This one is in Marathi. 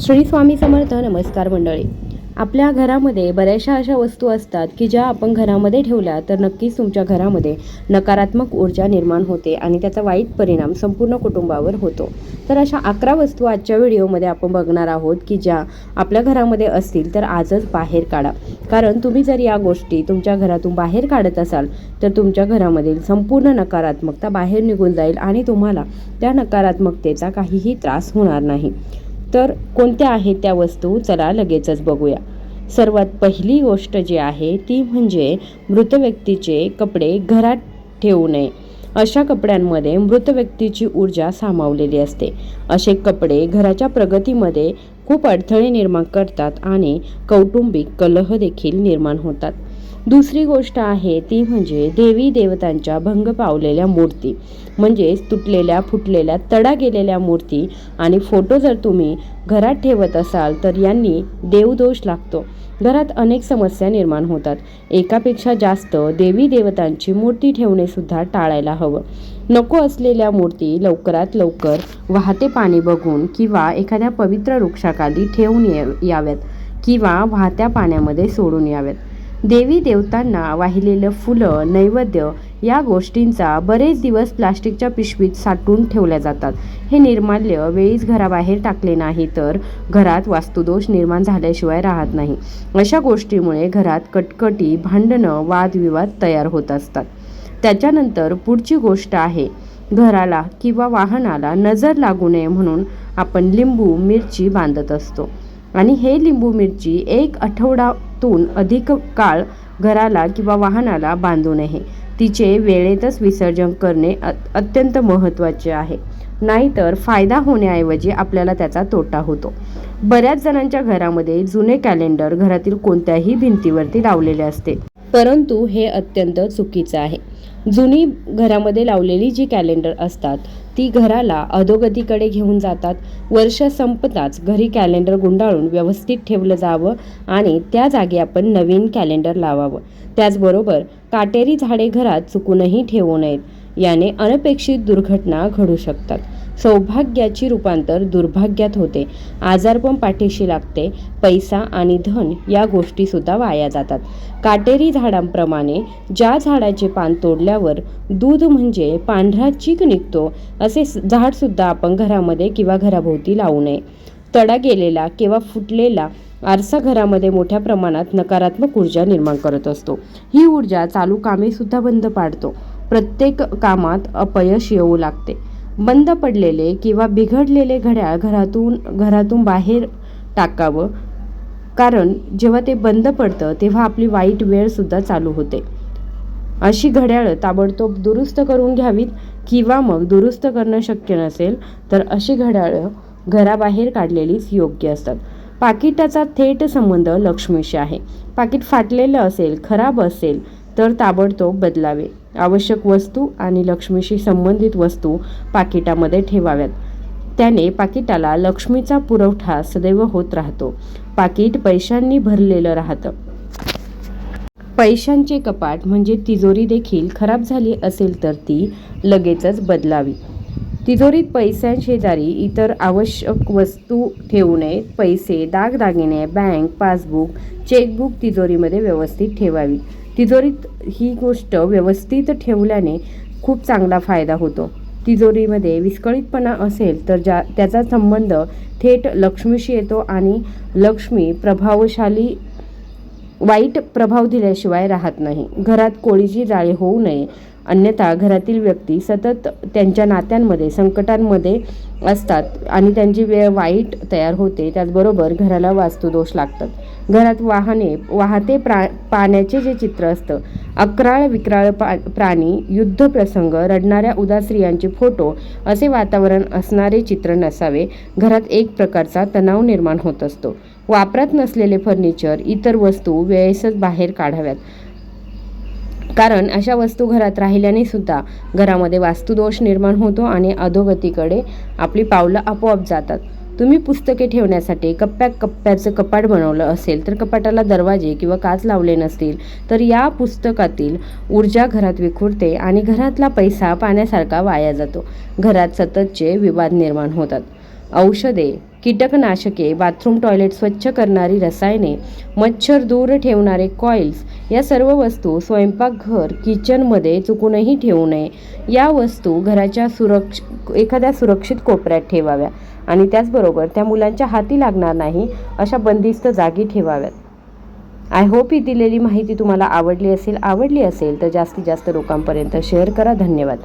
श्री स्वामी समर्थ नमस्कार मंडळी. आपल्या घरामध्ये बऱ्याचशा अशा वस्तू असतात की ज्या आपण घरामध्ये ठेवल्या तर नक्कीच तुमच्या घरामध्ये नकारात्मक ऊर्जा निर्माण होते आणि त्याचा वाईट परिणाम संपूर्ण कुटुंबावर होतो. तर अशा अकरा वस्तू आजच्या व्हिडिओमध्ये आपण बघणार आहोत की ज्या आपल्या घरामध्ये असतील तर आजच बाहेर काढा. कारण तुम्ही जर या गोष्टी तुमच्या घरातून बाहेर काढत असाल तर तुमच्या घरामधील संपूर्ण नकारात्मकता बाहेर निघून जाईल आणि तुम्हाला त्या नकारात्मकतेचा काहीही त्रास होणार नाही. तर कोणत्या आहेत त्या वस्तू? चला लगेचच बघूया. सर्वात पहिली गोष्ट जी आहे ती म्हणजे मृत व्यक्तीचे कपडे घरात ठेवू नये. अशा कपड्यांमध्ये मृत व्यक्तीची ऊर्जा सामावलेली असते. असे कपडे घराच्या प्रगतीमध्ये खूप अडथळे निर्माण करतात आणि कौटुंबिक कलह देखील निर्माण होतात. दुसरी गोष्ट आहे ती म्हणजे देवी देवतांच्या भंग पावलेल्या मूर्ती. म्हणजेच तुटलेल्या फुटलेल्या तडा गेलेल्या मूर्ती आणि फोटो जर तुम्ही घरात ठेवत असाल तर यांनी देवदोष लागतो. घरात अनेक समस्या निर्माण होतात. एकापेक्षा जास्त देवी देवतांची मूर्ती ठेवणेसुद्धा टाळायला हवं. नको असलेल्या मूर्ती लवकरात लवकर वाहते पाणी बघून किंवा एखाद्या पवित्र वृक्षाखाली ठेवून याव्यात किंवा वाहत्या पाण्यामध्ये सोडून याव्यात. देवी देवतांना वाहिलेलं फुलं नैवेद्य या गोष्टींचा बरेच दिवस प्लास्टिकच्या पिशवीत साठवून ठेवल्या जातात. हे निर्माल्य वेळीच घराबाहेर टाकले नाही तर घरात वास्तुदोष निर्माण झाल्याशिवाय राहत नाही. अशा गोष्टीमुळे घरात कटकटी भांडणं वादविवाद तयार होत असतात. त्याच्यानंतर पुढची गोष्ट आहे घराला किंवा वाहनाला नजर लागू नये म्हणून आपण लिंबू मिरची बांधत असतो. आणि हे लिंबू मिरची एक आठवड्यातून अधिक काळ घराला किंवा वाहनाला बांधू नये. तिचे वेळेतच विसर्जन करणे अत्यंत महत्त्वाचे आहे. नाहीतर फायदा होण्याऐवजी आपल्याला त्याचा तोटा होतो. बऱ्याच जणांच्या घरामध्ये जुने कॅलेंडर घरातील कोणत्याही भिंतीवरती लावलेले असते. परंतु हे अत्यंत चुकीचं आहे. जुनी घरामध्ये लावलेली जी कॅलेंडर असतात ती घराला अधोगतीकडे घेऊन जातात. वर्ष संपताच घरी कॅलेंडर गुंडाळून व्यवस्थित ठेवलं जावं आणि त्या जागी आपण नवीन कॅलेंडर लावावं. त्याचबरोबर काटेरी झाडे घरात चुकूनही ठेवू नयेत. याने अनपेक्षित दुर्घटना घडू शकतात. सौभाग्याची रूपांतर दुर्भाग्यात होते. आजारपण पाठीशी लागते. पैसा आणि धन या गोष्टीसुद्धा वाया जातात. काटेरी झाडांप्रमाणे ज्या झाडाचे पान तोडल्यावर दूध म्हणजे पांढरा चीक निघतो असे झाडसुद्धा आपण घरामध्ये किंवा घराभोवती लावू नये. तडा गेलेला किंवा फुटलेला आरसा घरामध्ये मोठ्या प्रमाणात नकारात्मक ऊर्जा निर्माण करत असतो. ही ऊर्जा चालू कामेसुद्धा बंद पाडतो. प्रत्येक कामात अपयश येऊ लागते. बंद पडलेले किंवा बिघडलेले घड्याळ घरातून घरातून बाहेर टाकावं. कारण जेव्हा ते बंद पडतं तेव्हा आपली वाईट वेळसुद्धा चालू होते. अशी घड्याळं ताबडतोब दुरुस्त करून घ्यावीत किंवा मग दुरुस्त करणं शक्य नसेल तर अशी घड्याळं घराबाहेर काढलेलीच योग्य असतात. पाकिटाचा थेट संबंध लक्ष्मीशी आहे. पाकिट फाटलेलं असेल खराब असेल तर ताबडतोब बदलावे. आवश्यक वस्तू आणि लक्ष्मीशी संबंधित वस्तू पाकिटामध्ये ठेवाव्यात. त्याने पाकिटाला लक्ष्मीचा पुरवठा सदैव होत राहतो. पाकिट पैशांनी भरलेलं राहतं. पैशांचे कपाट म्हणजे तिजोरी देखील खराब झाली असेल तर ती लगेचच बदलावी. तिजोरीत पैशांशेजारी इतर आवश्यक वस्तू ठेवू नयेत पैसे दागदागिने बँक पासबुक चेकबुक तिजोरीमध्ये व्यवस्थित ठेवावी. तिजोरीत ही गोष्ट व्यवस्थित ठेवल्याने खूप चांगला फायदा होतो. तिजोरीमध्ये विस्कळीतपणा असेल तर ज्या त्याचा संबंध थेट लक्ष्मीशी येतो आणि लक्ष्मी प्रभावशाली वाईट प्रभाव दिल्याशिवाय राहत नाही. घरात कोळीची जाळी होऊ नये. अन्यथा घरातील व्यक्ती सतत त्यांच्या नात्यांमध्ये संकटांमध्ये असतात आणि त्यांची वेळ वाईट तयार होते. त्याचबरोबर घराला वास्तुदोष लागतात. घरात वाहने वाहते प्रा पाण्याचे जे चित्र असतं अकराळ विक्राळ पा प्राणी युद्धप्रसंग रडणाऱ्या उदास स्त्रियांचे फोटो असे वातावरण असणारे चित्र नसावे. घरात एक प्रकारचा तणाव निर्माण होत असतो. वापरात नसलेले फर्निचर इतर वस्तू वेळेसच बाहेर काढाव्यात. कारण अशा वस्तू घरात राहिल्याने सुद्धा घरामध्ये वास्तुदोष निर्माण होतो आणि अधोगतीकडे आपली पावलं आपोआप जातात. तुम्ही पुस्तके ठेवण्यासाठी कप्प्या कप्प्याचं कपाट बनवलं असेल तर कपाटाला दरवाजे किंवा काच लावले नसतील तर या पुस्तकातील ऊर्जा घरात विखुरते आणि घरातला पैसा पाण्यासारखा वाया जातो. घरात सततचे विवाद निर्माण होतात. औषधे कीटकनाशके बाथरूम टॉयलेट स्वच्छ करणारी रसायने मच्छर दूर ठेवणारे कॉइल्स या सर्व वस्तू स्वयंपाकघर किचनमध्ये चुकूनही ठेवू नये. या वस्तू घराच्या सुरक्ष एखाद्या सुरक्षित कोपऱ्यात ठेवाव्या आणि त्याचबरोबर त्या मुलांच्या हाती लागणार नाही अशा बंदिस्त जागी ठेवाव्यात. आय होप ही दिलेली माहिती तुम्हाला आवडली असेल आवडली असेल तर जास्तीत जास्त लोकांपर्यंत शेअर करा. धन्यवाद.